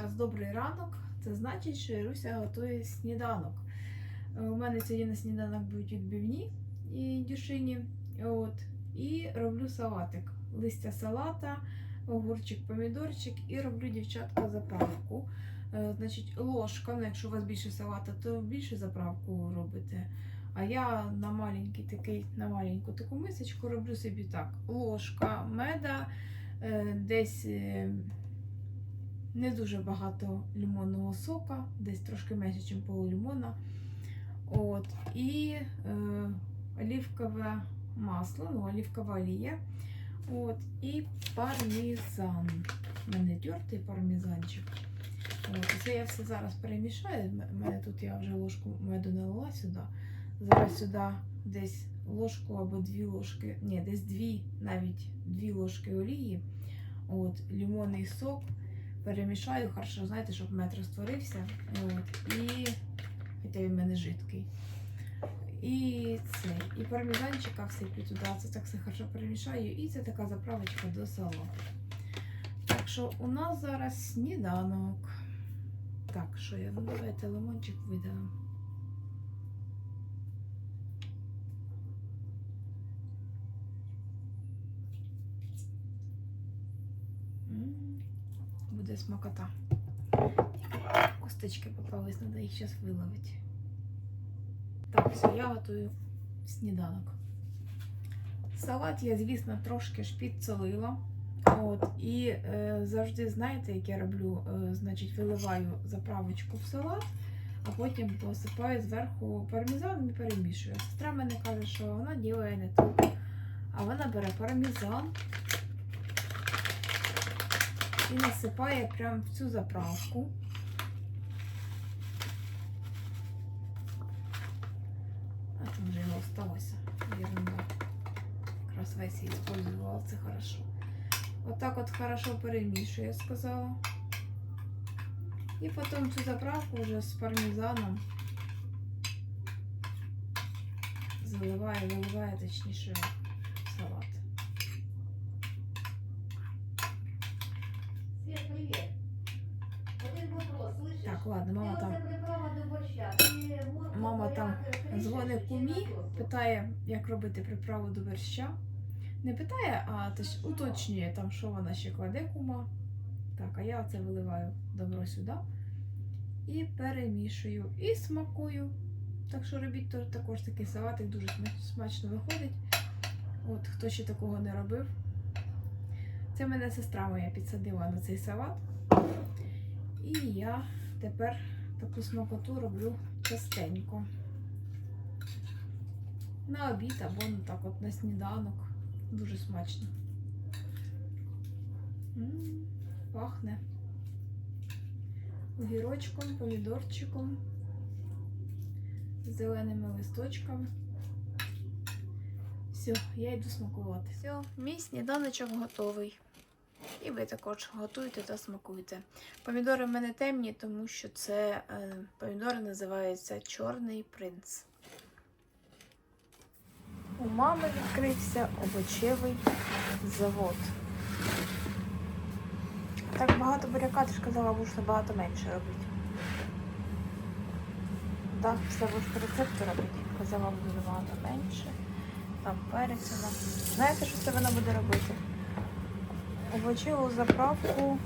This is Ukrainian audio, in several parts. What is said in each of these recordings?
зараз добрий ранок. Це значить, що Іруся готує сніданок. Е, У мене сьогодні на сніданок будуть відбивні і індюшині. От. І роблю салатик. Листя салата, огурчик, помідорчик і роблю дівчатка заправку. Е, Значить, ложка, ну, якщо у вас більше салата, то більше заправку робите. А я на маленький такий, на маленьку таку мисочку роблю собі так: ложка меда, е, десь не дуже багато лимонного сока, десь трошки менше, ніж пол лимона. От, і е, оливкове масло, ну, оливкова олія. От, і пармезан. У мене тертий пармезанчик. От, це я все зараз перемішаю. У мене тут я вже ложку меду налила сюди. Зараз сюди десь ложку або дві ложки, ні, десь дві, навіть дві ложки олії. От, лимонний сок. Перемішаю, хорошо, знаєте, щоб мед розтворився. От, і хоча він в мене жидкий. І це. І пармезанчика всиплю туди. Це так все хорошо перемішаю. І це така заправочка до салату. Так що у нас зараз сніданок. Так, що я? Ну давайте лимончик видалимо. М, Буде смакота. Косточки попались, треба їх зараз виловити. Так, все, я готую сніданок. Салат я, звісно, трошки ж підсолила. От, і е, завжди, знаєте, як я роблю, е, значить, виливаю заправочку в салат, а потім посипаю зверху пармезаном і перемішую. Сестра мене каже, що вона ділає не так. А вона бере пармезан і насипає прямо в цю заправку. А там вже його осталося. Ерунда. Якраз весь я использовала, це хорошо. Отак от хорошо перемішую, я сказала. І потім цю заправку вже з пармезаном заливаю, виливаю, точніше, в салат. Свет, привет. Один вопрос, слышишь? Так, ладно, мама Ты там. оце приправа до борща. Ти моркву Мама там порядок кришиш Дзвонить чи кумі, на доску? Питає, як робити приправу до борща. Не питає, а теж уточнює там, що вона ще кладе кума. Так, а я це виливаю добро сюди і перемішую. І смакую. Так що робіть також такий салатик, дуже смачно виходить. От, хто ще такого не робив. Це мене сестра моя підсадила на цей салат. І я тепер таку смакоту роблю частенько. На обід або ну, так от на сніданок. Дуже смачно. М, пахне огірочком, помідорчиком, зеленими листочками. Все, я йду смакувати. Все, мій сніданочок готовий. І ви також готуйте та смакуйте. Помідори в мене темні, тому що це е, помідори називаються Чорний принц. У мами відкрився овочевий завод. Так багато буряка, ти ж казала, будеш набагато менше робити. Так, все будеш по рецепту робити. Казала, буде набагато менше. Там перець вона. Знаєте, що це вона буде робити? Овочеву заправку.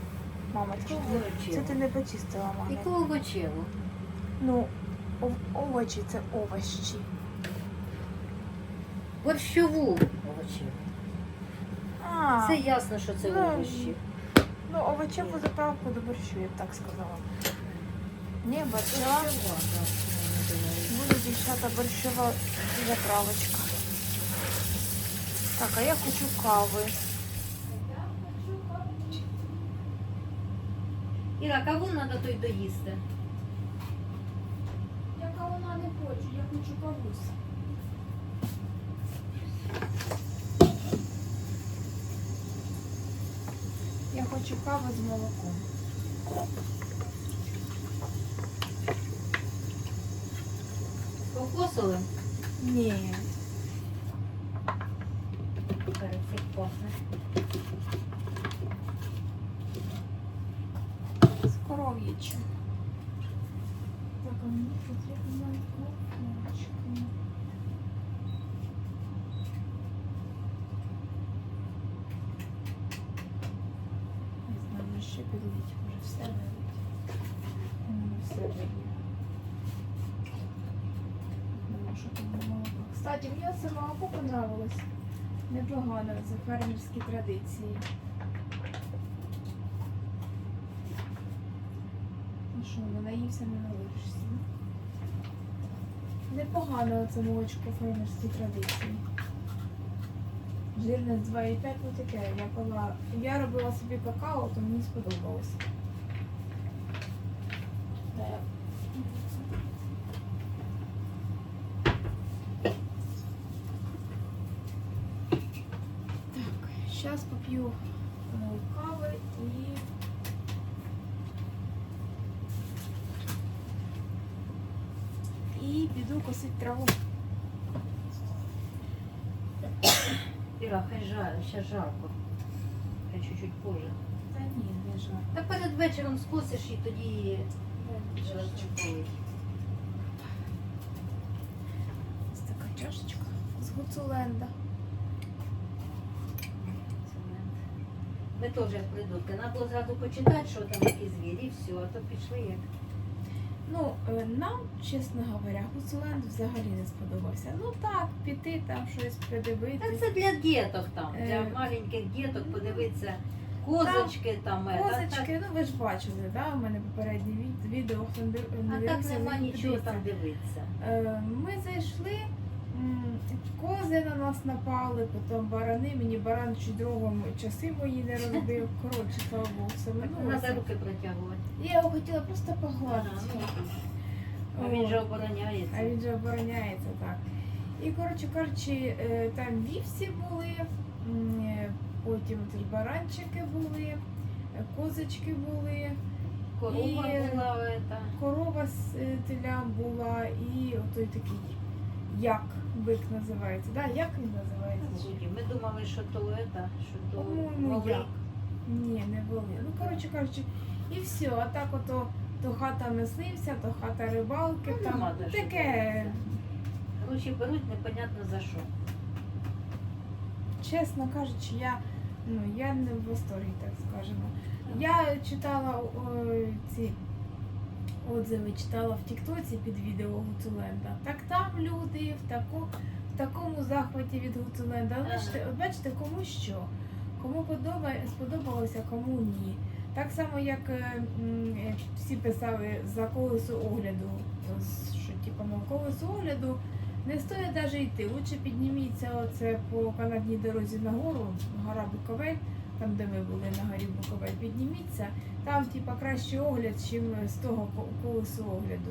Мама, це, ти- це ти не почистила, мама. Яку овочеву? Ну, ов- овочі це овощі. Борщову овочеву. А, Це ясно, що це Ну, овочі. ну, овочеву заправку до борщу, я б так сказала. Ні, борщова. Борщова, так, вона називається. Буде, дівчата, борщова заправочка. Так, а я хочу кави. Іра, каву треба той доїсти? Я кавуна не хочу, я хочу хочу каву з молоком. Кокосовим? Ні. Перець пахне. З коров'ячим. бачу. Так, а мені потрібна кофточка. Не знаю, може все. Воно все. Кстати, мені це молоко понравилось. Непогано за фермерські традиції. Ну що, не наївся, не налишишся. Непогано це молочко фермерські традиції. Жирність 2,5, ну таке. Я пила. Я робила собі какао, то мені сподобалось. Так. Зараз поп'ю е, кави і і піду косити траву. Іра, хай жарко, ще жарко. Хай чуть-чуть позже. Та ні, не жарко. Та перед вечором скосиш і тоді полить. Ось така чашечка з гуцуленда. Ми теж як придурки. Треба було зразу почитати, що там які звірі, і все, а то пішли як. Ну, е, нам, чесно говоря, гуцуленд взагалі не сподобався. Ну так, піти там щось Та подивитись. це для діток там, Е, для маленьких діток подивитися. Козочки там, е, та- Козочки, ну ви ж бачили, да? У мене попереднє відео, хто не А так нема нічого там дивитися. Ми зайшли, кози на нас напали, потім барани, мені баран чуть другом часи мої не розбив. Коротше, слава Богу, все Треба минулося. руки протягувати. Я його хотіла просто погладити. А він же обороняється. А він же обороняється так. І коротше кажучи, е, там вівці були, е, потім теж баранчики були, е, козочки були, Корова і- була корова з телям була і отой такий як бик називається. Да, як він називається? Ми думали, що то ета, що то По-моєму, як. Ні, не були. Ну, коротше кажучи, і все. А так ото то хата мисливця, то хата рибалки, Ну, там нема таке. Гроші беруть непонятно за що. Чесно кажучи, я, ну, я не в восторгі, так скажемо. Я читала о, ці отзиви, читала в Тіктоці під відео Гуцуленда. Так там люди в, таку, в такому захваті від Гуцуленда. От Бачите, от бачите, кому що. Кому подобає, сподобалося, кому ні. Так само, як е, е, всі писали за колесо огляду, що типу, мов колесо огляду не стоїть навіть йти. Лучше підніміться оце по канатній дорозі нагору, гора Буковель, там де ми були на горі Буковель, підніміться. Там типа кращий огляд, чим з того ко- колесо огляду.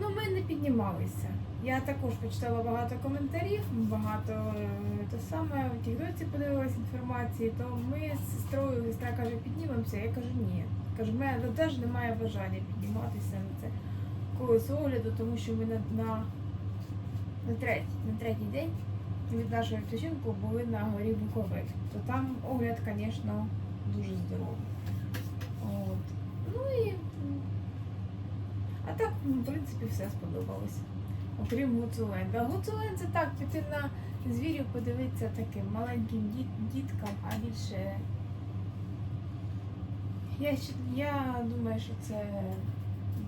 Ну, ми не піднімалися. Я також почитала багато коментарів, багато е, те саме в Тіктоці подивилась інформації, то ми з сестрою, сестра каже, піднімемося. Я кажу, ні. Кажу, в мене теж немає бажання підніматися на це колесо огляду, тому що ми на, на, на, третій, на третій день від нашого відпочинку були на горі Буковель. То там огляд, звісно, дуже здоровий. От. Ну і. А так, ну, в принципі, все сподобалось. Окрім Гуцуленда. Гуцулен це так, піти на звірів подивитися таким маленьким діт- діткам, а більше. Я, я думаю, що це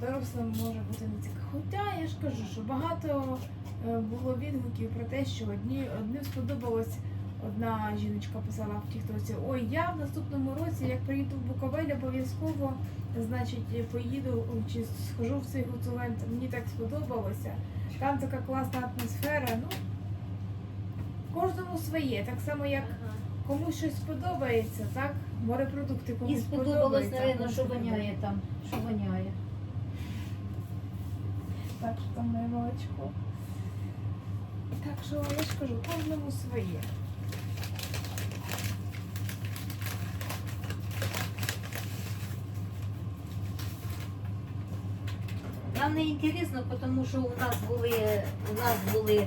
дорослим може бути не цікаво. Хоча я ж кажу, що багато було відгуків про те, що одні, одним сподобалось. Одна жіночка писала в Тіктоці, ой, я в наступному році, як приїду в Буковель, обов'язково значить, поїду чи схожу в цей гуцулент. Мені так сподобалося. Там така класна атмосфера. Ну, кожному своє. Так само, як комусь щось сподобається, так? Морепродукти комусь І сподобалось, а що воняє там. Що воняє. Так що там моє молочко. Так що я ж кажу, кожному своє. Нам не інтересно, тому що у нас були, у нас були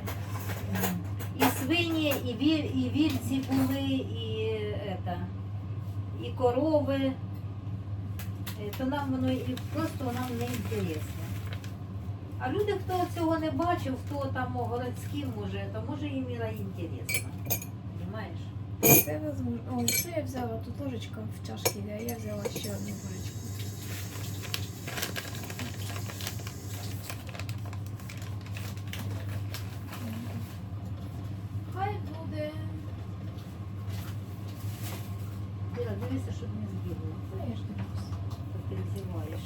і свині, і, віль, і вільці були, і, ета, і корови, е, то нам воно просто нам не інтересно. А люди, хто цього не бачив, хто там о, городські може, то може їм і інтересно. Понимаєш? Це возможно. Що я взяла? Тут ложечка в чашці, а я взяла ще одну ложечку. Хай буде. Іра, дивися, щоб не збігло. Ну, я ж дивлюсь. то Ти взіваєш.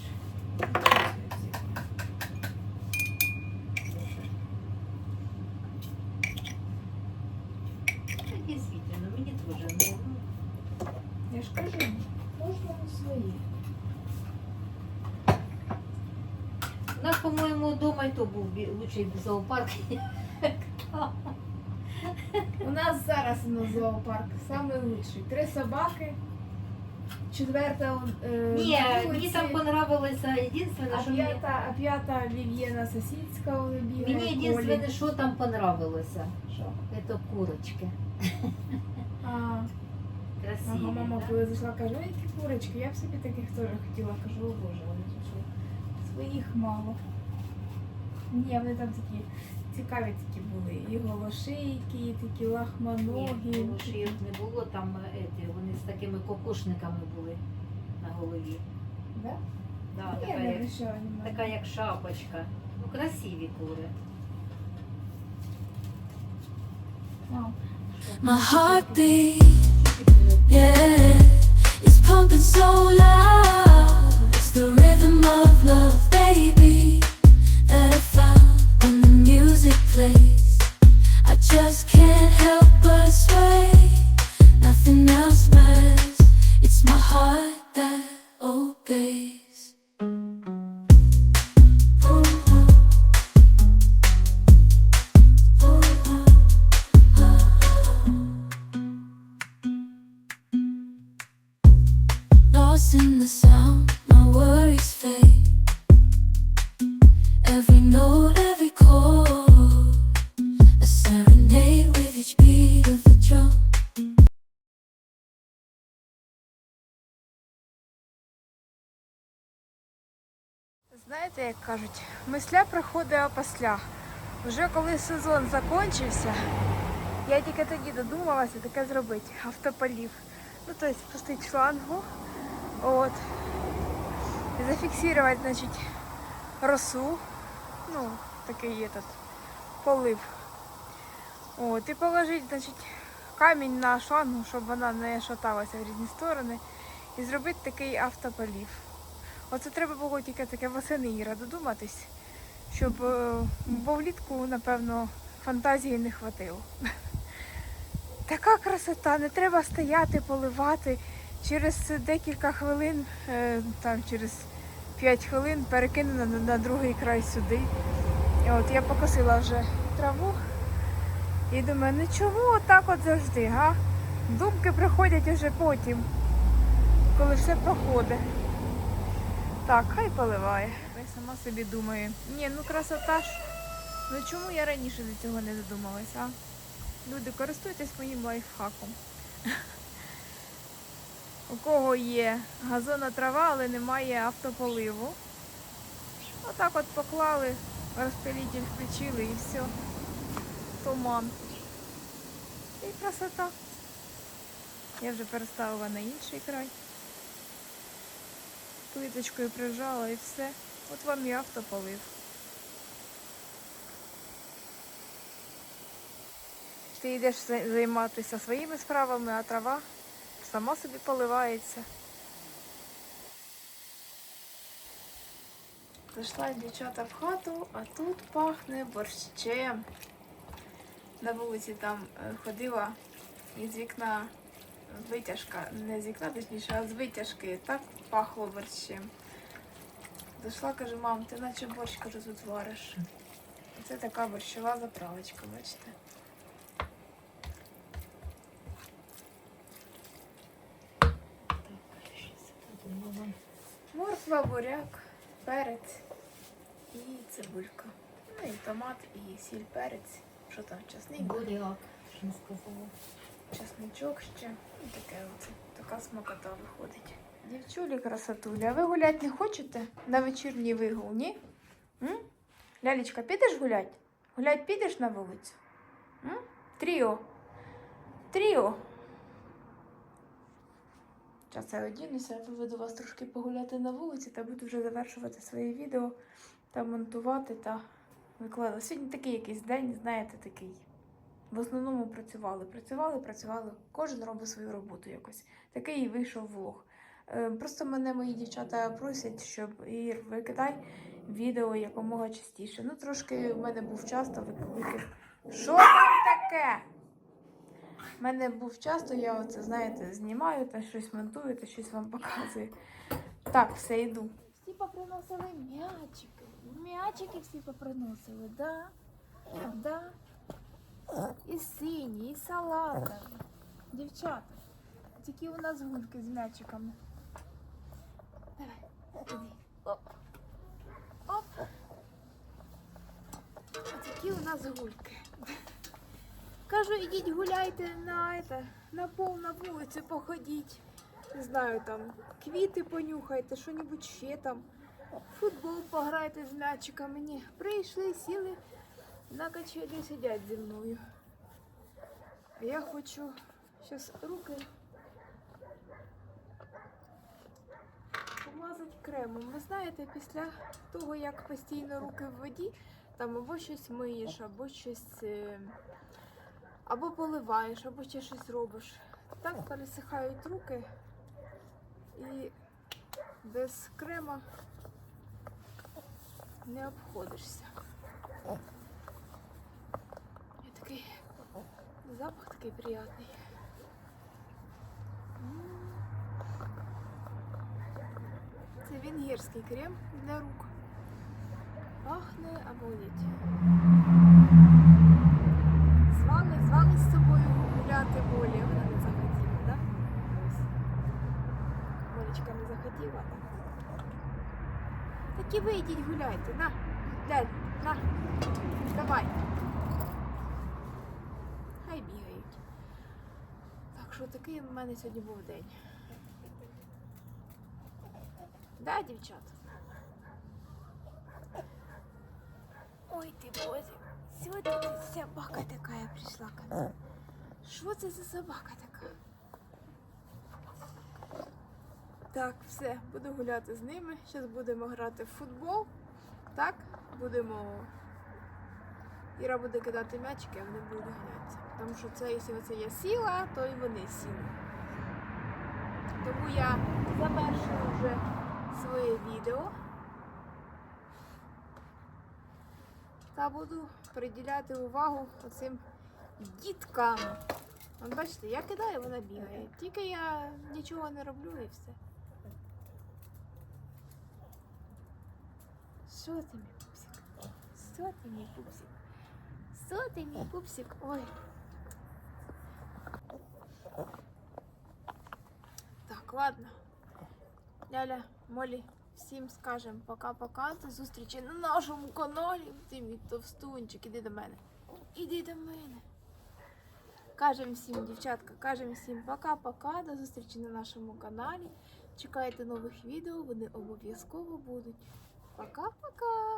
Так дійсно, мені теж. Ну, ну, Я ж кажу, кожному своє. У нас, по-моєму, вдома і то був лучший зоопарк. У нас зараз на зоопарк самий лучший. Три собаки. Четверта е, Ні, на мені вулиці, там понравилося єдине, а що мені, п'ята, а п'ята Вів'єна сусідська бігає. мені Колі. єдине, що там понравилося. Що? Це курочки. А, Красиві. ага, мама, да? коли зайшла, каже, «Ой, які курочки, я б собі таких теж хотіла. Кажу, о боже, вони тут що, своїх мало. Ні, вони там такі цікаві такі були. І голошейки, і такі лахманогі. Ні, тому не було, там е, еті, вони з такими кокошниками були на голові. Да? Да, Ні, така, не як, лише така як шапочка. Ну, красиві кури. My heartbeat, yeah, Знаєте, як кажуть, мисля приходить опосля. Вже коли сезон закінчився, я тільки тоді додумалася таке зробити, автополів. Ну, тобто пустити шлангу, от, зафіксувати, значить, росу, ну, такий є тут полив. От, і положити, значить, камінь на шлангу, щоб вона не шаталася в різні сторони, і зробити такий автополів. Оце треба було тільки таке восени Іра додуматись, щоб е, бо влітку, напевно, фантазії не хватило. Така красота, не треба стояти, поливати. Через декілька хвилин, е, там через 5 хвилин перекинена на, на другий край сюди. І от я покосила вже траву і думаю, ну чого отак от завжди, га? Думки приходять уже потім, коли все проходить. Так, хай поливає. Я сама собі думаю, ні, ну красота ж. Ну чому я раніше до цього не додумалась, а? Люди, користуйтесь моїм лайфхаком. У кого є газонна трава, але немає автополиву. Отак от поклали, розпилитель включили і все. Туман. І красота. Я вже переставила на інший край плиточкою прижала і все. От вам і автополив. Ти йдеш займатися своїми справами, а трава сама собі поливається. Зайшла дівчата в хату, а тут пахне борщем. На вулиці там е, ходила і з вікна витяжка, не з вікна точніше, а з витяжки. Так пахло борщем. Зайшла, каже, мам, ти наче борщ кажу, тут вариш. Це така борщова заправочка, бачите. Морква, буряк, перець і цибулька. Ну і томат, і сіль, перець. Що там, часник, Буряк, що не сказала. часничок ще. І таке оце. Така смакота виходить. Дівчулі красотулі, а ви гулять не хочете на вечірній вигул, ні? М? Лялечка, підеш гулять? Гулять підеш на вулицю? М? Тріо. Тріо. Зараз я одінуся, поведу вас трошки погуляти на вулиці та буду вже завершувати своє відео та монтувати та викладати. Сьогодні такий якийсь день, знаєте, такий. В основному працювали, працювали, працювали. Кожен робить свою роботу якось. Такий і вийшов влог. Е, Просто мене мої дівчата просять, щоб Ір, викидай відео якомога частіше. Ну, трошки в мене був часто вик- викид. Що таке? У мене був часто, я оце, знаєте, знімаю та щось монтую, та щось вам показую. Так, все йду. Всі поприносили м'ячики. М'ячики всі поприносили, да? Да. І сині, і салатові. Дівчата, тільки у нас гульки з м'ячиками. Давай, іди. Оп. Оп. А такі у нас гульки. Кажу, ідіть гуляйте на, это, на пол на вулиці, походіть. Не знаю, там, квіти понюхайте, що-небудь ще там. Футбол пограйте з м'ячиками. Ні, прийшли, сіли, на качелі сидять зі мною. Я хочу зараз руки помазати кремом. Ви знаєте, після того, як постійно руки в воді, там або щось миєш, або щось. Або поливаєш, або ще щось робиш. Так пересихають руки і без крема не обходишся. І такий запах такий приятний. Це венгерський крем для рук. Пахне обалдеть. гуляти Молі. Вона не захотіла, так? Ось. Молічка не захотіла, так? Так і ви йдіть гуляйте. На, Ляль, на. Давай. Хай бігають. Так що такий в мене сьогодні був день. Да, дівчат? Ой, ти боже. Сьогодні тут собака така прийшла ко мне. Що це за собака така? Так, все, буду гуляти з ними. Зараз будемо грати в футбол. Так, будемо. Іра буде кидати м'ячики, а вони будуть ганятися. Тому що це, якщо це я сіла, то і вони сіли. Тому я завершую вже своє відео. Та буду приділяти увагу оцим діткам. От бачите, я кидаю, вона бігає. Тільки я нічого не роблю і все. Що ти мій пупсик? Що ти мій пупсик? Що ти мій пупсик? Ой. Так, ладно. Ляля, Молі, всім скажемо пока-пока. До зустрічі на нашому каналі. Ти мій товстунчик, іди до мене. Іди до мене. Кажемо всім, дівчатка, кажемо всім пока-пока. До зустрічі на нашому каналі. Чекайте нових відео, вони обов'язково будуть. Пока-пока!